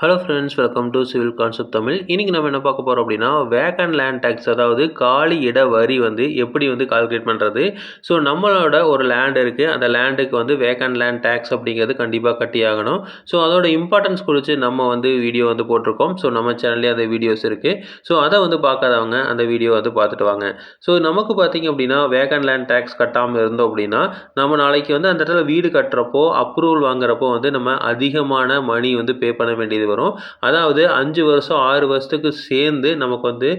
Hello friends welcome to civil concept Tamil இன்றைக்கி நம்ம என்ன பார்க்க போகிறோம் அப்படின்னா வேக்கன் லேண்ட் டேக்ஸ் அதாவது காலி இட வரி வந்து எப்படி வந்து கால்குலேட் பண்ணுறது ஸோ நம்மளோட ஒரு லேண்ட் இருக்குது அந்த லேண்டுக்கு வந்து வேக்கன் லேண்ட் டேக்ஸ் அப்படிங்கிறது கண்டிப்பாக கட்டி ஆகணும். ஸோ அதோட இம்பார்ட்டன்ஸ் குறித்து நம்ம வந்து வீடியோ வந்து போட்டிருக்கோம். ஸோ நம்ம சேனல்லே அந்த வீடியோஸ் இருக்குது ஸோ அதை வந்து பார்க்காதவங்க அந்த வீடியோ வந்து பார்த்துட்டு வாங்க. ஸோ நமக்கு பார்த்திங்க அப்படின்னா வேக்கன் லேண்ட் டேக்ஸ் கட்டாமல் இருந்தோம் அப்படின்னா நம்ம நாளைக்கு வந்து அந்த இடத்துல வீடு கட்டுறப்போ அப்ரூவல் வாங்குறப்போ வந்து நம்ம அதிகமான மணி வந்து பே பண்ண வேண்டியது வரும். அதாவது அஞ்சு வருஷம் ஆறு வருஷத்துக்கு சேர்ந்து நமக்கு வந்து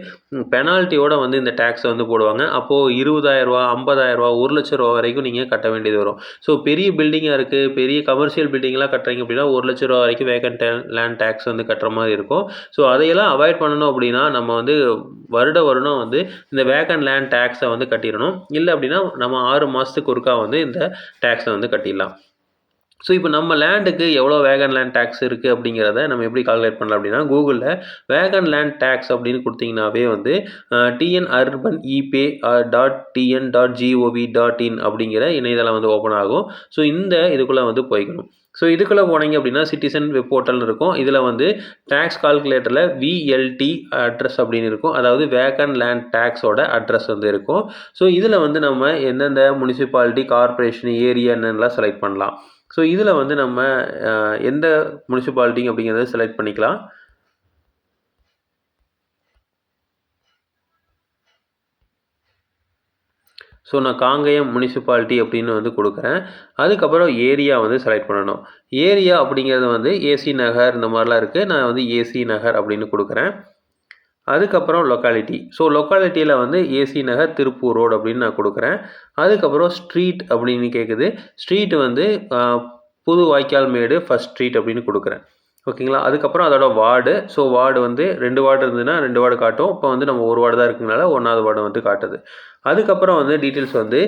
பெனால்ட்டியோட வந்து இந்த டேக்ஸை வந்து போடுவாங்க. அப்போது இருபதாயிரரூவா ஐம்பதாயிரரூவா ஒரு லட்ச ரூபா வரைக்கும் நீங்கள் கட்ட வேண்டியது வரும். ஸோ பெரிய பில்டிங்காக இருக்குது பெரிய கமர்ஷியல் பில்டிங்லாம் கட்டுறீங்க அப்படின்னா ஒரு லட்ச ரூபா வரைக்கும் வேக்கன்ட் லேண்ட் டேக்ஸ் வந்து கட்டுற மாதிரி இருக்கும். ஸோ அதையெல்லாம் அவாய்ட் பண்ணணும் அப்படின்னா நம்ம வந்து வருட வருடம் வந்து இந்த வேகண்ட் லேண்ட் டேக்ஸை வந்து கட்டிடணும். இல்லை அப்படின்னா நம்ம ஆறு மாதத்துக்கு ஒருக்கா வந்து இந்த டேக்ஸை வந்து கட்டிடலாம். ஸோ இப்போ நம்ம லேண்டுக்கு எவ்வளோ வேகன் லேண்ட் டேக்ஸ் இருக்குது அப்படிங்கிறத நம்ம எப்படி கால்குலேட் பண்ணலாம் அப்படின்னா கூகுளில் வேகன் லேண்ட் டேக்ஸ் அப்படின்னு கொடுத்தீங்கன்னாவே வந்து TN urban epay dot TN dot gov dot in அப்படிங்கிற இணையதளம் வந்து ஓப்பன் ஆகும். ஸோ இந்த இதுக்குள்ளே வந்து போய்க்கணும். ஸோ இதுக்குள்ளே போனீங்க அப்படின்னா சிட்டிசன் வெப் போர்ட்டல்னு இருக்கும். இதில் வந்து டேக்ஸ் கால்குலேட்டரில் விஎல்டி அட்ரஸ் அப்படின்னு இருக்கும். அதாவது வேகன் லேண்ட் டேக்ஸோட அட்ரஸ் வந்து இருக்கும். ஸோ இதில் வந்து நம்ம எந்தெந்த முனிசிபாலிட்டி கார்பரேஷன் ஏரியா என்னென்னலாம் செலக்ட் பண்ணலாம். ஸோ இதில் வந்து நம்ம எந்த முனிசிபாலிட்டி அப்படிங்கிறத செலக்ட் பண்ணிக்கலாம். ஸோ நான் காங்கயம் முனிசிபாலிட்டி அப்படின்னு வந்து கொடுக்குறேன். அதுக்கப்புறம் ஏரியா வந்து செலக்ட் பண்ணணும். ஏரியா அப்படிங்கிறது வந்து ஏசி நகர் இந்த மாதிரிலாம் இருக்குது நான் வந்து ஏசி நகர் அப்படின்னு கொடுக்குறேன். அதுக்கப்புறம் லொக்காலிட்டி ஸோ லொக்காலிட்டியில் வந்து ஏசி நகர் திருப்பூர் ரோடு அப்படின்னு நான் கொடுக்குறேன். அதுக்கப்புறம் ஸ்ட்ரீட் அப்படின்னு கேட்குது ஸ்ட்ரீட் வந்து புது வாய்க்கால் மேடு ஃபஸ்ட் ஸ்ட்ரீட் அப்படின்னு கொடுக்குறேன். ஓகேங்களா? அதுக்கப்புறம் அதோட வார்டு. ஸோ வார்டு வந்து ரெண்டு வார்டு இருந்ததுன்னா ரெண்டு வார்டு காட்டும் இப்போ வந்து நம்ம ஒரு வார்டு தான் இருக்குனால ஒன்றாவது வார்டு வந்து காட்டுது. அதுக்கப்புறம் வந்து டீட்டெயில்ஸ் வந்து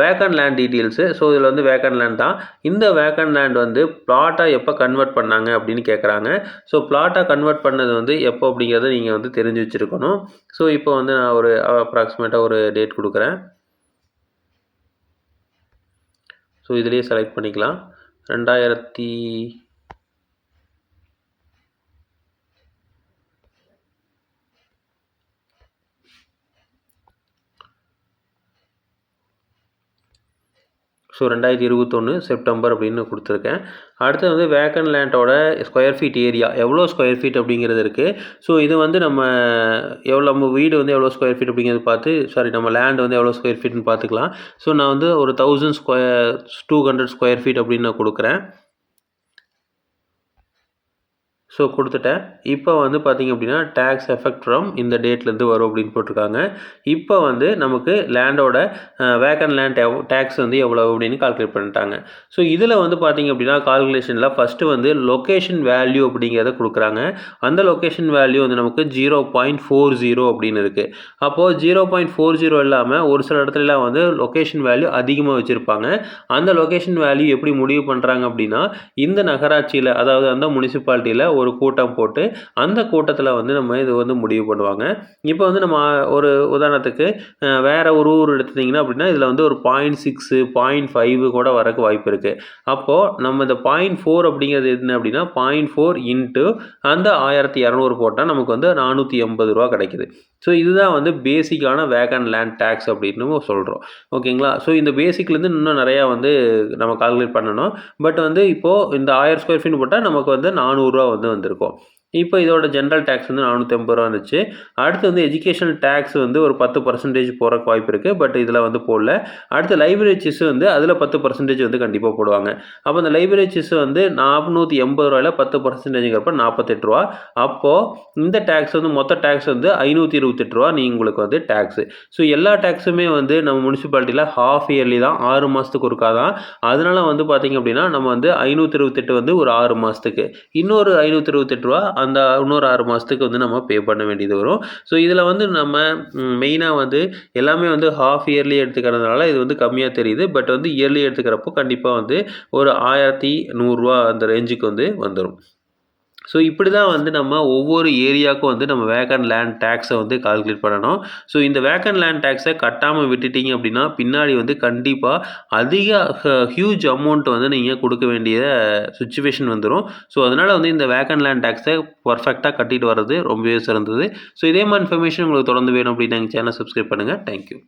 வேக்கன் லேண்ட் டீட்டெயில்ஸு ஸோ இதில் வந்து வேக்கன் லேண்ட் தான். இந்த வேக்கன் லேண்ட் வந்து பிளாட்டாக எப்போ கன்வெர்ட் பண்ணாங்க அப்படின்னு கேட்குறாங்க ஸோ பிளாட்டாக கன்வெர்ட் பண்ணது வந்து எப்போ அப்படிங்கிறத நீங்கள் வந்து தெரிஞ்சு வச்சுருக்கணும். ஸோ இப்போ வந்து நான் ஒரு அப்ராக்சிமேட்டாக ஒரு டேட் கொடுக்குறேன். ஸோ இதிலேயே செலக்ட் பண்ணிக்கலாம். ரெண்டாயிரத்தி ஸோ ரெண்டாயிரத்தி இருபத்தொன்று செப்டம்பர் அப்படின்னு கொடுத்துருக்கேன். அடுத்து வந்து வேக்கன் லேண்டோட ஸ்கொயர் ஃபீட் ஏரியா எவ்வளோ ஸ்கொயர் ஃபீட் அப்படிங்கிறது இருக்குது ஸோ இது வந்து நம்ம எவ்வளோ நம்ம வீடு வந்து எவ்வளோ ஸ்கொயர் ஃபீட் அப்படிங்கிறது பார்த்து சாரி நம்ம லேண்ட் வந்து எவ்வளோ ஸ்கொயர் ஃபீட்னு பார்த்துக்கலாம். ஸோ நான் வந்து ஒரு thousand square two hundred square feet அப்படின்னு நான் கொடுக்குறேன். ஸோ கொடுத்துட்டேன். இப்போ வந்து பார்த்திங்க அப்படின்னா டேக்ஸ் எஃபெக்ட் ஃப்ரம் இந்த டேட்லேருந்து வரும் அப்படின்னு போட்டிருக்காங்க. இப்போ வந்து நமக்கு லேண்டோட வேக்கன் லேண்ட் எவ் டேக்ஸ் வந்து எவ்வளோ அப்படின்னு கால்குலேட் பண்ணிட்டாங்க. ஸோ இதில் வந்து பார்த்திங்க அப்படின்னா கால்குலேஷனில் ஃபஸ்ட்டு வந்து லொக்கேஷன் வேல்யூ அப்படிங்கிறத கொடுக்குறாங்க. அந்த லொக்கேஷன் வேல்யூ வந்து நமக்கு ஜீரோ பாயிண்ட் ஃபோர் ஜீரோ அப்படின்னு இருக்குது அப்போது ஜீரோ பாயிண்ட் ஃபோர் ஜீரோ இல்லாமல் ஒரு சில இடத்துலலாம் வந்து லொக்கேஷன் வேல்யூ அதிகமாக வச்சுருப்பாங்க. அந்த லொக்கேஷன் வேல்யூ எப்படி முடிவு பண்ணுறாங்க அப்படின்னா இந்த நகராட்சியில் அதாவது அந்த முனிசிபாலிட்டியில் ஒரு கூட்டம் போட்டு அந்த கூட்டத்தில் வந்து நம்ம இது வந்து முடிவு பண்ணுவாங்க. இப்போ வந்து நம்ம ஒரு உதாரணத்துக்கு வேறு ஒரு ஊர் எடுத்துட்டிங்கன்னா அப்படின்னா இதில் வந்து ஒரு பாயிண்ட் சிக்ஸு பாயிண்ட் ஃபைவ் கூட வரக்கு வாய்ப்பு இருக்குது அப்போது நம்ம இந்த பாயிண்ட் ஃபோர் அப்படிங்கிறது என்ன அப்படின்னா பாயிண்ட் ஃபோர் இன்ட்டு அந்த ஆயிரத்தி இரநூறு போட்டால் நமக்கு வந்து நானூற்றி எண்பது ரூபா கிடைக்குது. ஸோ இதுதான் வந்து பேசிக்கான வேகன் லேண்ட் டேக்ஸ் அப்படின்னு சொல்கிறோம் ஓகேங்களா ஸோ இந்த பேசிக்லேருந்து இன்னும் நிறையா வந்து நம்ம கால்குலேட் பண்ணணும். பட் வந்து இப்போது இந்த ஆயிரம் ஸ்கொயர் ஃபீட் போட்டால் நமக்கு வந்து நானூறுரூவா வந்து வந்திருக்கும். இப்போ இதோட ஜென்ரல் டேக்ஸ் வந்து நானூற்றி ஐம்பது ரூபா இருந்துச்சு அடுத்து வந்து எஜுகேஷனல் டேக்ஸ் வந்து ஒரு பத்து பர்சன்டேஜ் போகிறக்கு வாய்ப்பு இருக்குது பட் இதில் வந்து போடல. அடுத்து லைப்ரரி சீஸ் வந்து அதில் பத்து பர்சன்டேஜ் வந்து கண்டிப்பாக போடுவாங்க. அப்போ அந்த லைப்ரரி சீஸ் வந்து நானூற்றி எண்பது ரூபாயில் பத்து பர்சன்டேஜுங்கிறப்ப நாற்பத்தெட்டு ரூபா. அப்போது இந்த டேக்ஸ் வந்து மொத்த டேக்ஸ் வந்து ஐநூற்றி இருபத்தெட்டு ரூபா. நீ உங்களுக்கு வந்து டேக்ஸு ஸோ எல்லா டேக்ஸுமே வந்து நம்ம முனிசிபாலிட்டியில் ஹாஃப் இயர்லி தான். ஆறு மாதத்துக்கு ஒருக்கா தான் அதனால் வந்து பார்த்திங்க அப்படின்னா நம்ம வந்து ஐநூற்றி இருபத்தெட்டு வந்து ஒரு ஆறு மாதத்துக்கு இன்னொரு ஐநூற்றி இருபத்தெட்டு ரூபா அந்த இன்னொரு ஆறு மாதத்துக்கு வந்து நம்ம பே பண்ண வேண்டியது வரும். ஸோ இதில் வந்து நம்ம மெயினாக வந்து எல்லாமே வந்து ஹாஃப் இயர்லி எடுத்துக்கிறதுனால இது வந்து கம்மியாக தெரியுது. பட் வந்து இயர்லி எடுத்துக்கிறப்போ கண்டிப்பாக வந்து ஒரு ஆயிரத்தி நூறுரூவா அந்த ரேஞ்சுக்கு வந்து வந்துடும் ஸோ இப்படி தான் வந்து நம்ம ஒவ்வொரு ஏரியாவுக்கும் வந்து நம்ம வேக்கன் லேண்ட் டேக்ஸை வந்து கால்குலேட் பண்ணணும். ஸோ இந்த வேக்கன் லேண்ட் டேக்ஸை கட்டாமல் விட்டுட்டீங்க அப்படின்னா பின்னாடி வந்து கண்டிப்பாக அதிக ஹியூஜ் அமௌண்ட் வந்து நீங்கள் கொடுக்க வேண்டிய சுச்சுவேஷன் வந்துடும் ஸோ அதனால் வந்து இந்த வேக்கன் லேண்ட் டேக்ஸை பர்ஃபெக்டாக கட்டிட்டு வர்றது ரொம்பவே சிறந்தது. ஸோ இதே மாதிரி இன்ஃபர்மேஷன் உங்களுக்கு தொடர்ந்து வேணும் அப்படின்னு எங்கள் சேனல் சப்ஸ்கிரைப் பண்ணுங்கள் தேங்க்யூ